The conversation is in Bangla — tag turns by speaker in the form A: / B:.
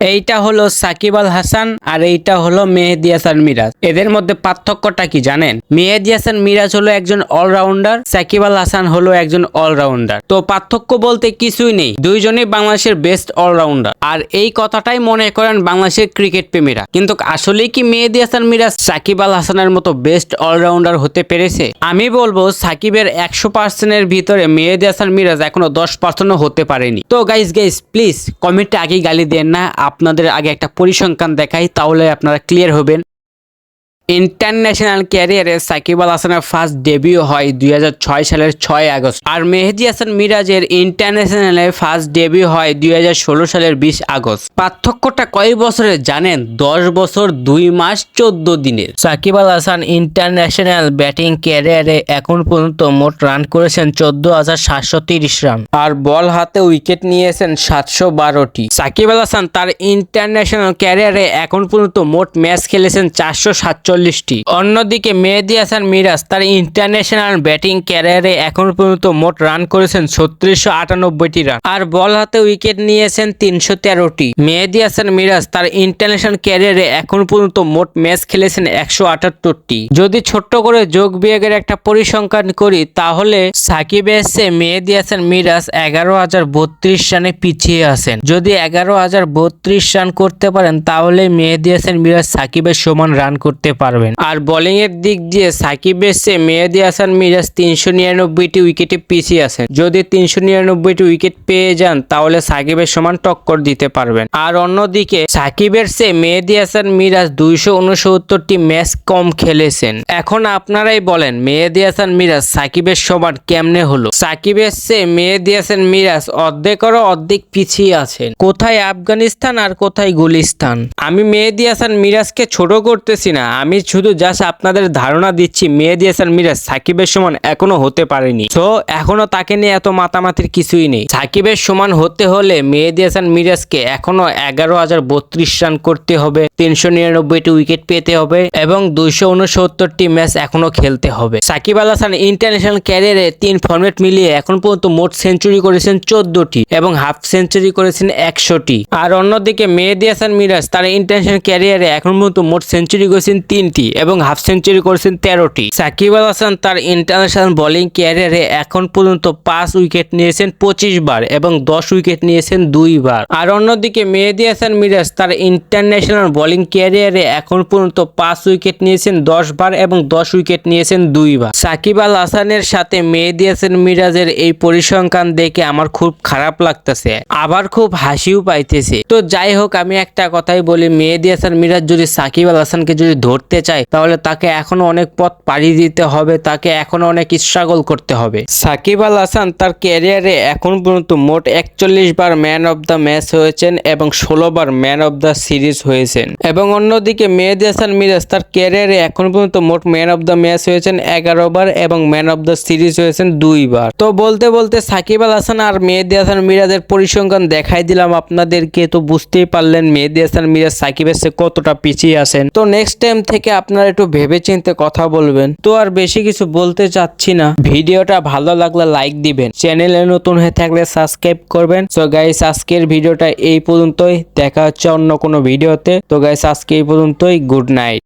A: এইটা হলো সাকিব আল হাসান আর এইটা হলো মেহেদি হাসান মিরাজ। এদের মধ্যে পার্থক্যটা কি জানেন? মেহেদি হাসান মিরাজ হলো একজন অলরাউন্ডার সাকিব আল হাসান হলো একজন অলরাউন্ডার তো পার্থক্য বলতে কিছুই নেই। দুইজনই বাংলাদেশের বেস্ট অলরাউন্ডার আর এই কথাটাই মনে করেন বাংলাদেশের ক্রিকেট প্রেমীরা। কিন্তু আসলেই কি মেহেদি হাসান মিরাজ সাকিব আল হাসানের মতো বেস্ট অলরাউন্ডার হতে পেরেছে? আমি বলব সাকিবের একশো পার্সেন্টের ভিতরে মেহেদি হাসান মিরাজ এখনও দশ পার্সেন্টও হতে পারেনি। তো গাইস গাইস প্লিজ কমেন্টে আগেই গালি দেন না। আপনাদের আগে একটা পরিসংখ্যান দেখাই তাহলে আপনারা ক্লিয়ার হবেন। ইন্টারন্যাশনাল ক্যারিয়ারে সাকিব আল হাসানের ফার্স্ট ডেবিউ হয় দুই হাজার ছয় সালের ছয় আগস্ট। আর মেহেদি হাসান মিরাজের ইন্টারন্যাশনালে ফার্স্ট ডেবিউ হয় দুই হাজার ষোলো সালের বিশ আগস্ট। পার্থক্যটা কয় বছরের জানেন? দশ বছর, দুই মাস, চোদ্দ দিনের। সাকিব আল হাসান ইন্টারন্যাশনাল ব্যাটিং ক্যারিয়ারে এখন পর্যন্ত মোট রান করেছেন চোদ্দ হাজার সাতশো তিরিশ রান। আর বল হাতে উইকেট নিয়েছেন সাতশো বারোটি। সাকিব আল হাসান তার ইন্টারন্যাশনাল ক্যারিয়ারে এখন পর্যন্ত মোট ম্যাচ খেলেছেন চারশো সাতচল্লিশটি অন্যদিকে মেহেদি হাসান মিরাজ তার ইন্টারন্যাশনাল ব্যাটিং ক্যারিয়ারে এখন পর্যন্ত মোট রান করেছেন ছত্রিশশো আটানব্বইটি রান আর বল হাতে উইকেট নিয়েছেন তিনশো তেরোটি। মেহেদি হাসান মিরাজ তার ইন্টারন্যাশনাল ক্যারিয়ারে এখন পর্যন্ত মোট ম্যাচ খেলেছেন একশো আটাত্তরটি। যদি ছোট্ট করে যোগ বিয়োগের একটা পরিসংখ্যান করি, তাহলে সাকিব এসে মেহেদি হাসান মিরাজ এগারো হাজার বত্রিশ রানে পিছিয়ে আছেন। যদি এগারো হাজার বত্রিশ রান করতে পারেন, তাহলে মেহেদি হাসান মিরাজ সাকিবের সমান রান করতে পারবেন। আর বোলিং এর দিক দিয়ে সাকিব এসে মেহেদি হাসান মিরাজ তিনশো নিরানব্বইটি উইকেটে পিছিয়ে আছেন। যদি তিনশো নিরানব্বইটি উইকেট পেয়ে যান, তাহলে সাকিবের সমান টক্কর দিতে পারবেন। আর অন্যদিকে সাকিবের চেয়ে মেহেদি হাসান মিরাজ দুইশো উনসত্তরটি ম্যাচ কম খেলেছেন। এখন আপনারাই বলেন, মেহেদি হাসান মিরাজ সাকিবের সমান কেমনে হলো? সাকিবের চেয়ে মেহেদি হাসান মিরাজ অর্ধেক অর্ধেকেরও অর্ধেক পিছিয়ে আছেন। কোথায় আফগানিস্তান আর কোথায় গুলিস্তান? আমি মেহেদি হাসান মিরাজকে ছোট করতেছি না, আমি শুধু জাস্ট আপনাদের ধারণা দিচ্ছি, মেহেদি হাসান মিরাজ, সাকিবের সমান এখনও হতে পারেনি। তো এখনও তাকে নিয়ে এত মাতামাতির কিছুই নেই। সাকিবের সমান হতে হলে মেহেদি হাসান মিরাজকে এখনও এগারো হাজার বত্রিশ রান করতে হবে, তিনশো নিরানব্বইটি উইকেট পেতে হবে এবং দুইশো উনসত্তরটি ম্যাচ এখনও খেলতে হবে। সাকিব আল হাসান ইন্টারন্যাশনাল ক্যারিয়ারে তিন ফর্মেট মিলিয়ে এখন পর্যন্ত মোট সেঞ্চুরি করেছেন চোদ্দটি এবং হাফ সেঞ্চুরি করেছেন একশোটি। আর অন্যদিকে মেহেদি হাসান মিরাজ তার ইন্টারন্যাশনাল ক্যারিয়ারে এখন পর্যন্ত মোট সেঞ্চুরি করেছেন তিনটি এবং হাফ সেঞ্চুরি করেছেন তেরোটি। সাকিব আল হাসান তার ইন্টারন্যাশনাল বোলিং ক্যারিয়ারে এখন পর্যন্ত পাঁচ উইকেট নিয়েছেন পঁচিশ বার এবং দশ উইকেট নিয়েছেন দুইবার আর অন্যদিকে মেহেদি হাসান মিরাজ তার ইন্টারন্যাশনাল বোলিং ক্যারিয়ারে এখন পর্যন্ত পাঁচ উইকেট নিয়েছেন দশ বার এবং দশ উইকেট নিয়েছেন দুইবার সাকিব আল হাসানের সাথে মেহেদি হাসান মিরাজের এই পরিসংখ্যান দেখে আমার খুব খারাপ লাগতেছে, আবার খুব হাসিও পাইতেছে। তো যাই হোক, আমি একটা কথাই বলি, মেহেদি হাসান মিরাজ যদি সাকিব আল হাসানকে যদি ধরতে চায়, তাহলে তাকে এখনও অনেক পথ পাড়ি দিতে হবে, তাকে এখনও অনেক স্ট্রাগল করতে হবে। সাকিব আল হাসান তার ক্যারিয়ারে এখন পর্যন্ত মোট একচল্লিশ বার ম্যান অফ দ্য ম্যাচ হয়েছেন এবং ষোলো বার ম্যান অফ দ্য সিরিজ হয়েছেন। এবং অন্যদিকে মেহেদি হাসান মিরাজ তার ক্যারিয়ারে এখন পর্যন্ত মোট ম্যান অফ দ্য ম্যাচ হয়েছেন এগারো বার এবং ম্যান অফ দ্য সিরিজ হয়েছেন দুইবার তো বলতে বলতে সাকিব আল হাসান আর মেহেদি হাসান মিরাজের পরিসংখ্যান দেখাই দিলাম আপনাদেরকে, তো বুঝতেই পারলেন মেহেদি হাসান মিরাজ সাকিবের চেয়ে কতটা পিছিয়ে আছেন। তো নেক্সট টাইম থেকে আপনারা একটু ভেবে চিনতে কথা বলবেন। তো আর বেশি কিছু বলতে চাচ্ছি না। ভিডিওটা ভালো লাগলে লাইক দিবেন। চ্যানেলে নতুন হয়ে থাকলে সাবস্ক্রাইব করবেন। সো গাইস আজকের ভিডিওটা এই পর্যন্তই। দেখা হচ্ছে অন্য কোনো ভিডিওতে। তো গাইস আজকে এই পর্যন্তই। Good night